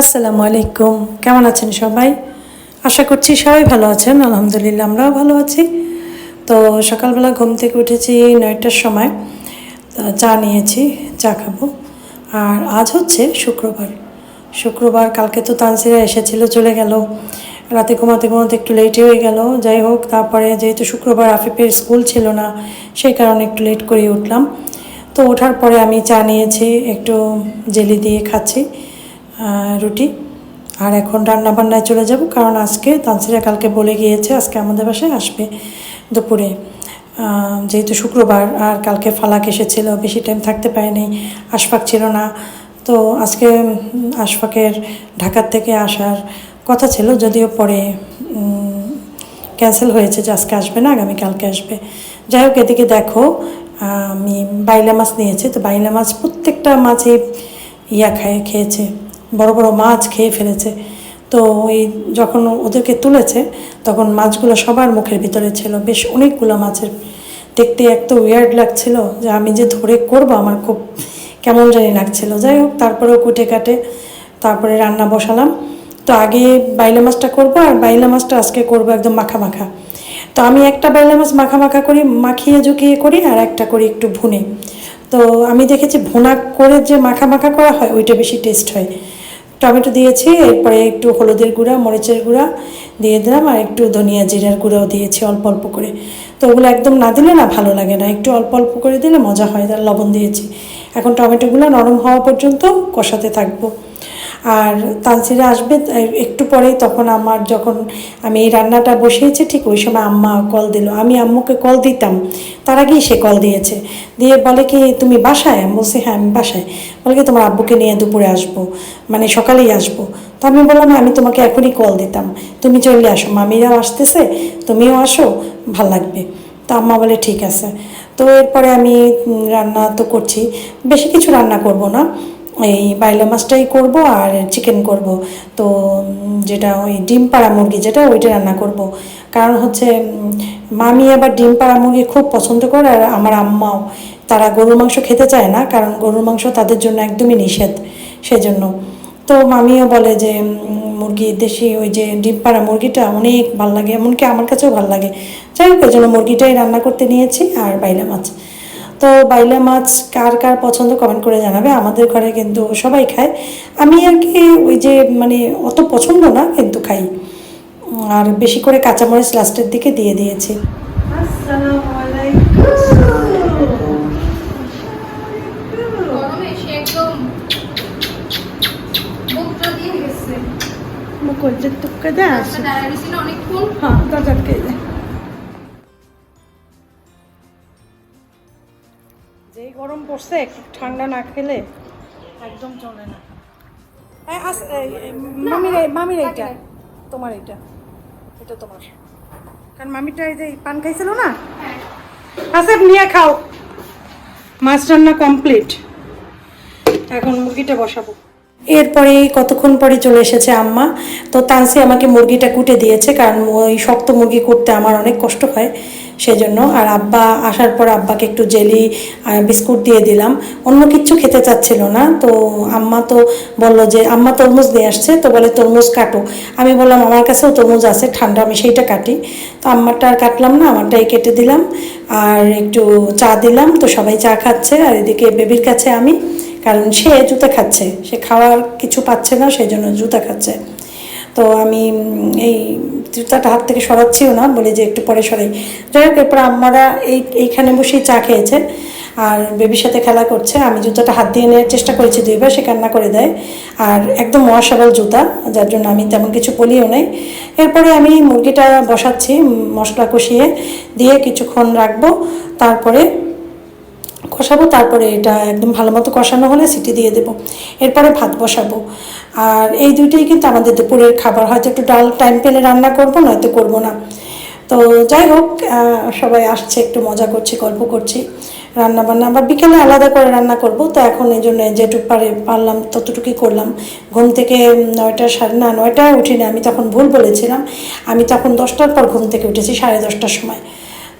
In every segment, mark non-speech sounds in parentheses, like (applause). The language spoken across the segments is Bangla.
আসসালামু আলাইকুম। কেমন আছেন সবাই? আশা করছি সবাই ভালো আছেন। আলহামদুলিল্লাহ আমরাও ভালো আছি। তো সকালবেলা ঘুম থেকে উঠেছি নয়টার সময়। চা নিয়েছি, চা খাব। আর আজ হচ্ছে শুক্রবার। শুক্রবার, কালকে তো তানসিরা এসেছিল, চলে গেল। রাতে ঘুমাতে ঘুমাতে একটু লেটে হয়ে গেল। যাই হোক, তারপরে যেহেতু শুক্রবার আফিফের স্কুল ছিল না, সেই কারণে একটু লেট করে উঠলাম। তো ওঠার পরে আমি চা নিয়েছি, একটু জেলি দিয়ে খাচ্ছি। রুটি। আর এখন রান্না বান্নায় চলে যাব, কারণ আজকে তানসিরা কালকে বলে গিয়েছে আজকে আমাদের বাসায় আসবে দুপুরে। যেহেতু শুক্রবার, আর কালকে ফালাক এসেছিল, বেশি টাইম থাকতে পারেনি, আশফাক ছিল না। তো আজকে আশফাকের ঢাকার থেকে আসার কথা ছিল, যদিও পরে ক্যান্সেল হয়েছে যে আজকে আসবে না আগামীকালকে আসবে। যাই হোক, এদিকে দেখো আমি বাইলা মাছ নিয়েছি, তো বাইলা মাছ প্রত্যেকটা মাছই ইয়া খায়, খেয়েছে। বড় বড় মাছ খেয়ে ফেলেছে। তো ওই যখন ওদেরকে তুলেছে, তখন মাছগুলো সবার মুখের ভিতরে ছিল। বেশ অনেকগুলো মাছের দেখতে এত উইয়ার্ড লাগছিল যে আমি যে ধরে করব আমার খুব কেমন জানি লাগছিল। যাই হোক, তারপরেও কুটে কাটে, তারপরে রান্না বসালাম। তো আগে বাইলা মাছটা করব আর বাইলা মাছটা আজকে করব একদম মাখা মাখা। তো আমি একটা বাইলা মাছ মাখা মাখা করি, মাখিয়ে ঝুঁকিয়ে করি আর একটা করি একটু ভুনে। তো আমি দেখেছি ভুনা করে যে মাখা মাখা করা হয়, ওইটা বেশি টেস্ট হয়। টমেটো দিয়েছি, এরপরে একটু হলুদের গুঁড়া, মরিচের গুঁড়া দিয়ে দিলাম, আর একটু ধনিয়া জিরার গুঁড়াও দিয়েছি অল্প অল্প করে। তো ওগুলো একদম না দিলে না ভালো লাগে না, একটু অল্প অল্প করে দিলে মজা হয়, তার লবণ দিয়েছি। এখন টমেটোগুলো নরম হওয়া পর্যন্ত কষাতে থাকব। আর তানসিরা আসবে একটু পরেই তখন আমার যখন আমি এই রান্নাটা বসিয়েছি, ঠিক ওই সময় আম্মা কল দিল। আমি আম্মুকে কল দিতাম, তার আগেই সে কল দিয়েছে। দিয়ে বলে কি, তুমি বাসায়? আমি বলছি হ্যাঁ আমি বাসায়। বলে তোমার আব্বুকে নিয়ে দুপুরে আসব মানে সকালেই আসব। তো আমি বললাম আমি তোমাকে এখনই কল দিতাম। তুমি চলে আসো। মামিরাও আসতেছে, তুমিও আসো, ভালো লাগবে। তো আম্মা বলে, ঠিক আছে। তো এরপরে আমি রান্না তো করছি। বেশি কিছু রান্না করব না। এই বাইলা মাছটাই করব আর চিকেন করব। তো যেটা ওই ডিম পাড়া মুরগি যেটা, ওইটা রান্না করব। কারণ হচ্ছে মামি আবার ডিম পাড়া মুরগি খুব পছন্দ করে আর আমার আম্মাও। তারা গরুর মাংস খেতে চায় না, কারণ গরুর মাংস তাদের জন্য একদমই নিষেধ সেজন্য। তো মামিও বলে যে মুরগি, দেশি ওই যে ডিম পাড়া মুরগিটা অনেক ভালো লাগে, এমনকি আমার কাছেও ভালো লাগে। যাই হোক, এই জন্য মুরগিটাই রান্না করতে নিয়েছি আর বাইলা মাছ। তো বাইলা মাছ কার কার পছন্দ কমেন্ট করে জানাবে, আমাদের ঘরে কিন্তু সবাই খায়। আমি আর কি ওই যে মানে অত পছন্দ না, কিন্তু খাই। আর বেশি করে কাঁচামরিচ লাস্টের দিকে দিয়ে দিয়েছি। গরমে সে একদম মুখটা দিয়ে গেছে দাঁড়ায় রয়েছিল অনেকক্ষণ যেই গরম পড়ছে একটু ঠান্ডা না খেলে একদম চলে না। মামির এই- মামির এইটা তোমার এইটা এটা তোমার। কারণ মামিটা এই যে পান খাইছিল না? আসেফ নিয়ে খাও। মাছ রান্না কমপ্লিট। এখন মুরগিটা বসাবো। এরপরে কতক্ষণ পরে চলে এসেছে আম্মা? তো তানসি আমাকে মুরগিটা কুটে দিয়েছে, কারণ ওই শক্ত মুরগি করতে আমার অনেক কষ্ট হয়। সেজন্য। আর আব্বা, আসার পর আব্বাকে একটু জেলি বিস্কুট দিয়ে দিলাম। অন্য কিচ্ছু খেতে চাচ্ছিল না, তো আম্মা তো বলল যে, আম্মা তরমুজ দিয়ে আসছে, তো বলে, তরমুজ কাটো। আমি বললাম, আমার কাছেও তরমুজ আছে, ঠান্ডা, আমি সেইটা কাটি। তো আম্মারটা আর কাটলাম না, আমারটাই কেটে দিলাম। আর একটু চা দিলাম, তো সবাই চা খাচ্ছে। আর এদিকে বেবির কাছে আমি, কারণ সে জুতা খাচ্ছে, সে খাওয়ার কিছু পাচ্ছে না সেই জন্য জুতা খাচ্ছে। তো আমি এই জুতাটা হাত থেকে সরাচ্ছিও না, বলে যে একটু পরে সরাই। যাই হোক, এরপর আম্মারা এই, এইখানে বসেই চা খেয়েছে আর বেবির সাথে খেলা করছে। আমি জুতাটা হাত দিয়ে নেওয়ার চেষ্টা করেছি দুইবার, সে কান্না করে দেয়। আর একদম ওয়াশেবল জুতা, যার জন্য আমি তেমন কিছু বলিও নাই। এরপরে আমি মুরগিটা বসাচ্ছি, মশলা কষিয়ে দিয়ে কিছুক্ষণ রাখব। তারপরে কষাবো, তারপরে এটা একদম ভালো মতো কষানো হলে সিটি দিয়ে দেবো। এরপরে ভাত বসাবো। আর এই দুইটাই কিন্তু আমাদের দুপুরের খাবার। হয়তো একটু ডাল, টাইম পেলে রান্না করব, নয়তো করব না। তো যাই হোক সবাই আসছে, একটু মজা করছি, গল্প করছি রান্না বান্না আবার বিকেলে আলাদা করে রান্না করব। তো এখন এই জন্য যেটুকু পারে পারলাম, ততটুকুই করলাম। ঘুম থেকে নয়টা সাড়ে, না, নয়টায় উঠিনি আমি তখন ভুল বলেছিলাম। আমি তখন দশটার পর ঘুম থেকে উঠেছি, সাড়ে দশটার সময়।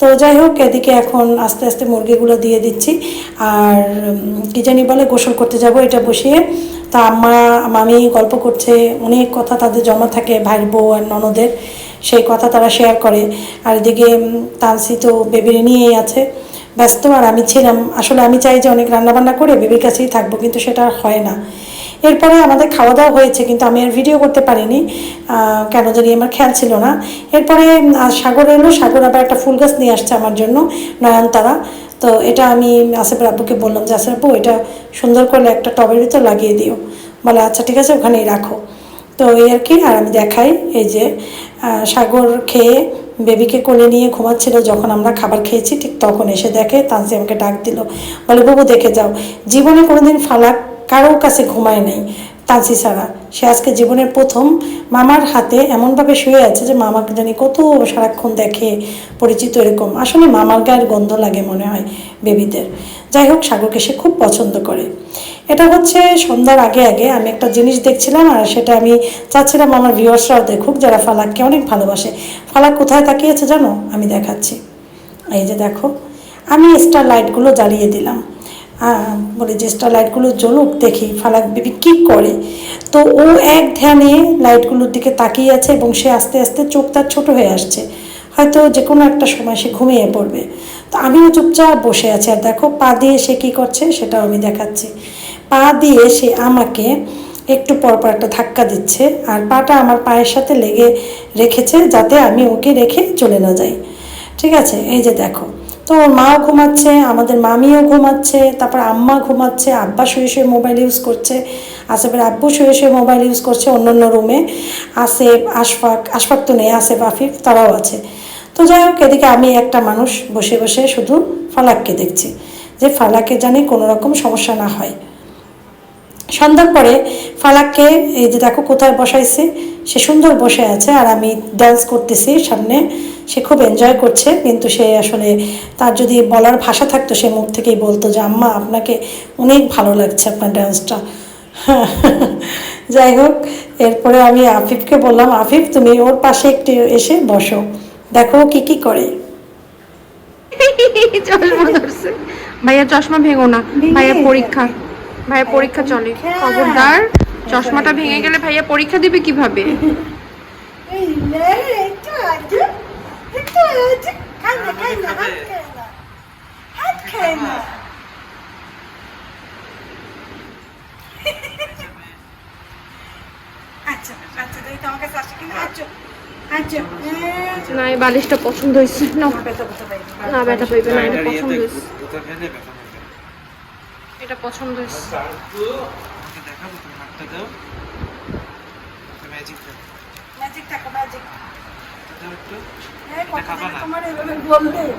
তো যাই হোক, এদিকে এখন আস্তে আস্তে মুরগিগুলো দিয়ে দিচ্ছি। আর কি জানি বলে, গোসল করতে যাব, এটা বসিয়ে। তা আম্মা, মামি গল্প করছে, অনেক কথা তাদের জমা থাকে ভাইয়ের বউ আর ননদের, সেই কথা তারা শেয়ার করে। আর এদিকে তানসি তো বেবিরে নিয়েই আছে। ব্যস্ত আর আমি ছিলাম। আসলে আমি চাই যে অনেক রান্নাবান্না করে বেবির কাছেই থাকব, কিন্তু সেটা আর হয় না। এরপরে আমাদের খাওয়া দাওয়া হয়েছে, কিন্তু আমি আর ভিডিও করতে পারিনি। কেন জানি আমার খেয়াল ছিল না। এরপরে সাগর এলো। সাগর আবার একটা ফুল গাছ নিয়ে আসছে আমার জন্য, নয়নতারা। তো এটা আমি আসেফের আব্বুকে বললাম যে, আসেফ আব্বু, এটা সুন্দর করে একটা টবের ভিতর লাগিয়ে দিও। বলে আচ্ছা ঠিক আছে, ওখানেই রাখো। তো এই আর কি, আর আমি দেখাই, এই যে সাগর খেয়ে বেবিকে কোলে নিয়ে ঘুমাচ্ছিল যখন আমরা খাবার খেয়েছি, ঠিক তখন এসে দেখে তানসি আমাকে ডাক দিল। বলে, বাবু, দেখে যাও, জীবনে কোনোদিন ফালাক কারোর কাছে ঘুমায় নাই। তানসি ছাড়া সে আজকে জীবনের প্রথম মামার হাতে এমনভাবে শুয়ে আছে যে মামাকে জানি কত সারাক্ষণ দেখে পরিচিত এরকম। আসলে মামার গায়ের গন্ধ লাগে মনে হয় বেবিদের। যাই হোক, সাগরকে সে খুব পছন্দ করে। এটা হচ্ছে সন্ধ্যার আগে আগে আমি একটা জিনিস দেখছিলাম আর সেটা আমি চাচ্ছিলাম আমার ভিউয়ার্সরাও দেখুক যারা ফালাককে অনেক ভালোবাসে। ফালাক কোথায় তাকিয়েছে জানো? আমি দেখাচ্ছি। এই যে দেখো, আমি স্টার লাইটগুলো জ্বালিয়ে দিলাম। বলে যে স্টার লাইটগুলো জ্বলুক, দেখি ফালাক বিবি কী করে। তো ও এক ধ্যানে লাইটগুলোর দিকে তাকিয়ে আছে এবং সে আস্তে আস্তে চোখ তার ছোটো হয়ে আসছে। হয়তো যে কোনো একটা সময় সে ঘুমিয়ে পড়বে। তো আমিও চুপচাপ বসে আছি আর দেখো পা দিয়ে সে কী করছে সেটাও আমি দেখাচ্ছি। পা দিয়ে সে আমাকে একটু পর পর একটা ধাক্কা দিচ্ছে আর পাটা আমার পায়ের সাথে লেগে রেখেছে যাতে আমি ওকে রেখে চলে না যাই। ঠিক আছে, এই যে দেখো। তো ওর মাও ঘুমাচ্ছে, আমাদের মামিও ঘুমাচ্ছে, তারপর আম্মা ঘুমাচ্ছে, আব্বা শুয়ে শুয়ে মোবাইল ইউজ করছে, আসেফের আব্বু শুয়ে শুয়ে মোবাইল ইউজ করছে অন্য অন্য রুমে আসেফ, আশফাক আশফাক তো নেই, আসেফ, আফিফ তারাও আছে। তো যাই হোক, এদিকে আমি একটা মানুষ বসে বসে শুধু ফালাককে দেখছি, যে ফালাকে জানে কোনো রকম সমস্যা না হয়। সন্ধ্যার পরে ফালাককে এই যে দেখো কোথায় বসাইছে সে সুন্দর বসে আছে আর আমি ডান্স করতেছি সামনে। সে খুব এনজয় করছে কিন্তু সে আসলে তার যদি বলার ভাষা থাকতো সে মুখ থেকেই বলতো যে আম্মা আপনাকে অনেক ভালো লাগছে আপনার ডান্সটা (laughs) যাই হোক এরপরে আমি আফিফকে বললাম আফিফ তুমি ওর পাশে একটু এসে বসো। দেখো কি কি করে। ভাইয়া চশমা ভেঙো না। ভাইয়া পরীক্ষা। ভাইয়া পরীক্ষা চলে। খবরদার চশমাটা ভেঙে গেলে ভাইয়া পরীক্ষা দিবে কীভাবে? না এই বালিশটা পছন্দ হয়েছে। না না বেটা পাইবে না এটা পছন্দ হয়েছে। এটা পছন্দ হয়েছে। দেখাবো তুমি হাতটা দাও। ম্যাজিক দাও দাও একটু। এটা খাবা না।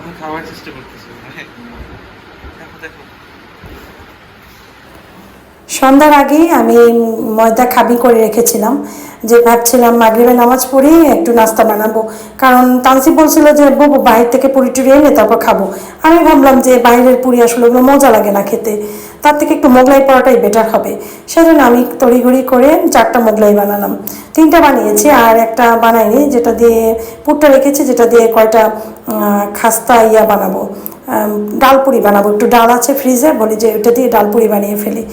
আমি খাওয়ার চেষ্টা করতেছি দেখো দেখো। সন্ধ্যার আগেই আমি ময়দা খাবি করে রেখেছিলাম যে ভাবছিলাম মাগরিবের নামাজ পড়ে একটু নাস্তা বানাবো। কারণ তানসি বলছিল যে বাবু বাইরে থেকে পুরি টুরি এনে তারপর খাব। আমি ভাবলাম যে বাইরের পুরি আসলে ওগুলো মজা লাগে না খেতে। তার থেকে একটু মোগলাই পড়াটাই বেটার হবে। সেজন্য আমি তড়িঘড়ি করে চারটা মোগলাই বানালাম। তিনটা বানিয়েছি আর একটা বানাইনি, যেটা দিয়ে পুটটা রেখেছি, যেটা দিয়ে কয়টা খাস্তা ইয়া বানাবো। ডালপুরি বানাবো। একটু ডাল আছে ফ্রিজে বলি যে ওটা দিয়ে ডালপুরি বানিয়ে ফেলি।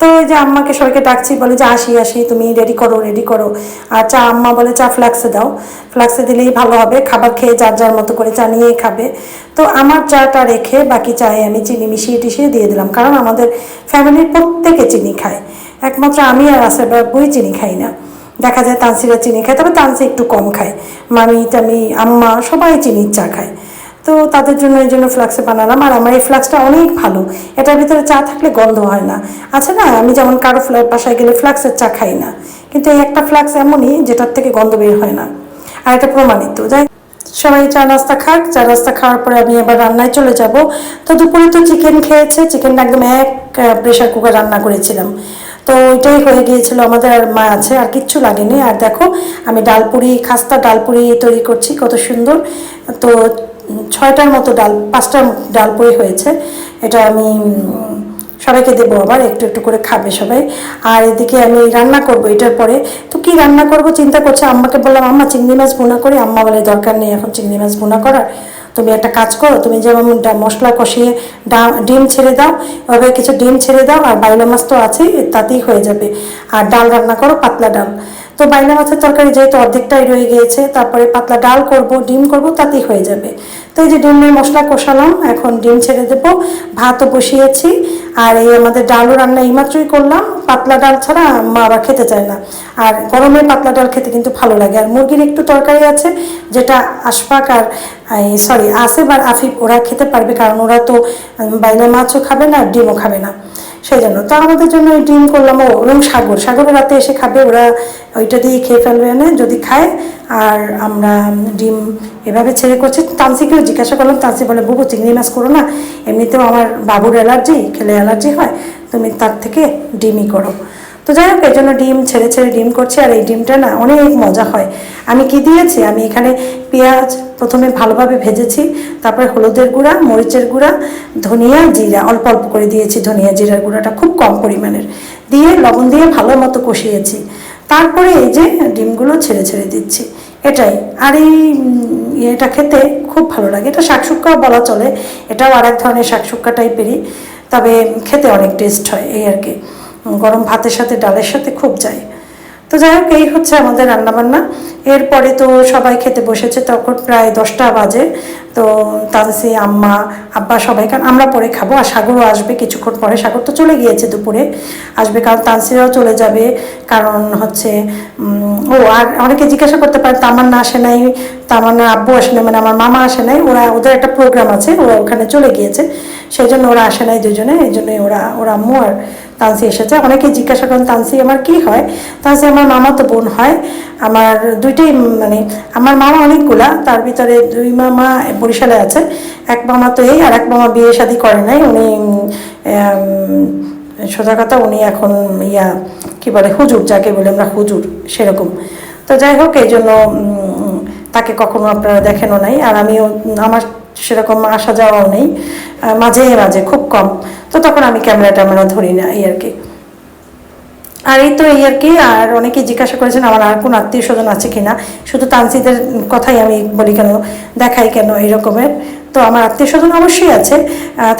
তো ওই যে আম্মাকে সবাইকে ডাকছি, বলে যে আসি আসি, তুমি রেডি করো রেডি করো। আর চা আম্মা বলে, চা ফ্ল্যাক্সে দাও। ফ্লাক্সে দিলেই ভালো হবে, খাবার খেয়ে যার যার মতো করে চা নিয়েই খাবে। তো আমার চাটা রেখে বাকি চায়ে আমি চিনি মিশিয়ে টিশিয়ে দিয়ে দিলাম, কারণ আমাদের ফ্যামিলির প্রত্যেকে চিনি খায়। একমাত্র আমি আর আসে বই চিনি খাই না। দেখা যায় তানসিরা চিনি খায়, তবে তানসি একটু কম খায়। মামি, টামি, আম্মা সবাই চিনির চা খায়। তো তাদের জন্য, এই জন্য ফ্লাক্সে বানালাম। আর আমার এই ফ্লাক্সটা অনেক ভালো। এটার ভিতরে চা থাকলে গন্ধ হয় না। আছে না, আমি যেমন কারও ফ্ল্যাট বাসায় গেলে ফ্লাক্সের চা খাই না। কিন্তু এই একটা ফ্লাক্স এমনই, যেটার থেকে গন্ধ বের হয় না। আর এটা প্রমাণিত। যাই সবাই চা নাস্তা খাক। চা নাস্তা খাওয়ার পরে আমি এবার রান্নায় চলে যাব। তো দুপুরে তো চিকেন খেয়েছে। চিকেনটা একদম এক প্রেশার কুকার রান্না করেছিলাম। তো ওইটাই হয়ে গিয়েছিল। আমাদের আর মা আছে, আর কিচ্ছু লাগেনি। আর দেখো, আমি ডালপুরি খাস্তা ডালপুরি তৈরি করছি, কত সুন্দর। তো ছয়টার মতো ডাল, পাঁচটার ডাল ডালপুরি হয়েছে। এটা আমি সবাইকে দেবো আবার, একটু একটু করে খাবে সবাই। আর এদিকে আমি রান্না করব, এটার পরে। তো কি রান্না করব, চিন্তা করছে? আম্মাকে বললাম, আম্মা চিংড়ি মাছ বোনা করি। আম্মা বলে, দরকার নেই, এখন চিংড়ি মাছ বোনা করার। তুমি একটা কাজ করো, তুমি যেমন মশলা কষিয়ে ডিম ছেড়ে দাও ওইভাবে কিছু ডিম ছেড়ে দাও, আর বাইলা মাছ তো আছেই, তাতেই হয়ে যাবে। আর ডাল রান্না করো, পাতলা ডাল। তো বাইলা মাছের তরকারি যেহেতু অর্ধেকটাই রয়ে গিয়েছে, তারপরে পাতলা ডাল করব, ডিম করব, তাতেই হয়ে যাবে। তো এই যে ডিমের মশলা কষালাম, এখন ডিম ছেড়ে দেবো, ভাতও বসিয়েছি, আর এই আমাদের ডালও রান্না এইমাত্রই করলাম, পাতলা ডাল ছাড়া মা আবার খেতে চায় না। আর গরমে পাতলা ডাল খেতে কিন্তু ভালো লাগে, আর মুরগির একটু তরকারি আছে, যেটা আশফাক আর সরি আসেফ আর আফিফ, ওরা খেতে পারবে, কারণ ওরা তো বাইলা মাছও খাবে না আর ডিমও খাবে না। সেই জন্য। তো আমাদের জন্য ওই ডিম করলাম, ও এবং সাগর। সাগরের রাতে এসে খাবে, ওরা ওইটা দিয়ে খেয়ে ফেলবে না যদি খায়। আর আমরা ডিম এভাবে ছেড়ে করছি। তানসিকেও জিজ্ঞাসা করলাম, তানসি বলে, বুবু, চিংড়ি মাছ করো না। এমনিতেও আমার বাবুর অ্যালার্জি, খেলে অ্যালার্জি হয়। তুমি তার থেকে ডিমই করো। তো যাই হোক এই জন্য ডিম ছেড়ে ছেড়ে ডিম করছি, আর এই ডিমটা না অনেক মজা হয়। আমি কি দিয়েছি? আমি এখানে পেঁয়াজ প্রথমে ভালোভাবে ভেজেছি, তারপরে হলুদের গুঁড়া, মরিচের গুঁড়া, ধনিয়া জিরা, অল্প অল্প করে দিয়েছি ধনিয়া জিরার গুঁড়াটা খুব কম পরিমাণের। দিয়ে লবণ দিয়ে ভালো মতো কষিয়েছি। তারপরে এই যে ডিমগুলো ছেড়ে ছেড়ে দিচ্ছি। এটাই। আর এই এটা খেতে খুব ভালো লাগে। এটা শাকসুক্কাও বলা চলে। এটাও আর এক ধরনের শাকসুক্কা টাইপেরই তবে খেতে অনেক টেস্ট হয়, এই আর কি। গরম ভাতের সাথে, ডালের সাথে খুব যায়। তো যাই হোক, এই হচ্ছে আমাদের রান্নাবান্না। এরপরে তো সবাই খেতে বসেছে, তখন প্রায় দশটা বাজে। তো তানসি, আম্মা, আব্বা সবাই, কারণ আমরা পরে খাব আর সাগরও আসবে কিছুক্ষণ পরে। সাগর তো চলে গিয়েছে দুপুরে, আসবে, কারণ তানসিরাও চলে যাবে। কারণ হচ্ছে ও আর অনেকে জিজ্ঞাসা করতে পারে, তামান্না আসে নাই তামান্না আব্বু আসে নাই মানে আমার মামা আসে নাই। ওরা, ওদের একটা প্রোগ্রাম আছে, ওরা ওখানে চলে গিয়েছে। সেই জন্য ওরা আসে নাই দুজনে, এই জন্যই ওরা ওরা আম্মু আর তানসি এসেছে। অনেকে জিজ্ঞাসা করেন, তানসি, আমার কি হয়? তানসি, আমার মামা তো বোন হয়। আমার দুইটাই মানে আমার মামা অনেকগুলা, তার ভিতরে দুই মামা বরিশালে আছে। এক মামা তো এই, আর এক মামা বিয়ে শাদি করে নাই। উনি সোজা কথা, উনি এখন ইয়া, কি বলে, হুজুর, যাকে বলে আমরা হুজুর, সেরকম। তো যাই হোক, এই জন্য তাকে কখনো আপনারা দেখেনও নাই। আর আমিও, আমার সেরকম আসা যাওয়াও নেই। মাঝে মাঝে, খুব কম। তো তখন আমি ক্যামেরা ট্যামেরা ধরি না এই আর কি। আর এই তো এই আর কি, আর অনেকেই জিজ্ঞাসা করেছেন, আমার আর কোনো আত্মীয় স্বজন আছে কিনা? শুধু তানসিদের কথাই আমি বলি কেন, দেখাই কেন এই রকমের? তো আমার আত্মীয় স্বজন অবশ্যই আছে।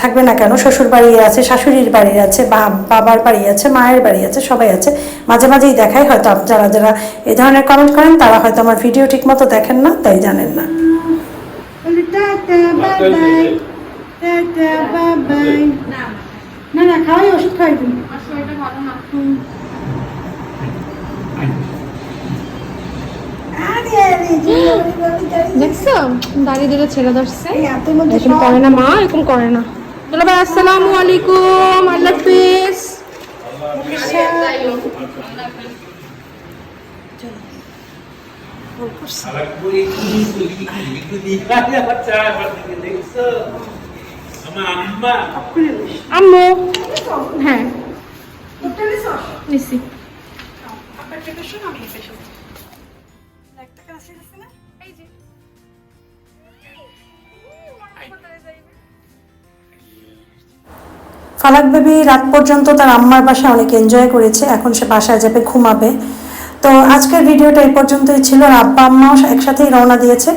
থাকবে না কেন? শ্বশুর বাড়ি আছে, শাশুড়ির বাড়ি আছে বাবার বাড়ি আছে, মায়ের বাড়ি আছে, সবাই আছে। মাঝে মাঝেই দেখাই, হয়তো যারা যারা এই ধরনের কমেন্ট করেন, তারা হয়তো আমার ভিডিও ঠিক মতো দেখেন না, তাই জানেন না। Bye bye tata bye bye না না খাওয়াই ওষুধ দেখছ? দাঁড়িয়ে দিলে ছেড়ে ধরছে। এরকম করে না মা এরকম করে না। চলো ভাই আসসালামু আলাইকুম আল্লাহ হাফিজ। আমার আম্মা। আম্মু। হ্যাঁ। নিছি। ফালাক বেবি রাত পর্যন্ত তার আম্মার বাসায় অনেক এনজয় করেছে। এখন সে বাসায় যাবে ঘুমাবে। তো আজকের ভিডিওটা এই পর্যন্তই ছিল আর আব্বা আম্মাও একসাথেই রওনা দিয়েছে।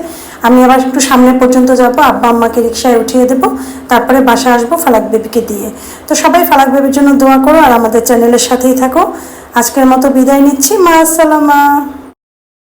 আমি আবার একটু সামনে পর্যন্ত যাব, আব্বা আম্মাকে রিক্সায় উঠিয়ে দেবো, তারপরে বাসা আসব ফালাক বেবিকে দিয়ে। তো সবাই ফালাক বেবির জন্য দোয়া করো আর আমাদের চ্যানেলের সাথেই থাকো। আজকের মতো বিদায় নিচ্ছি। মা, আসসালামা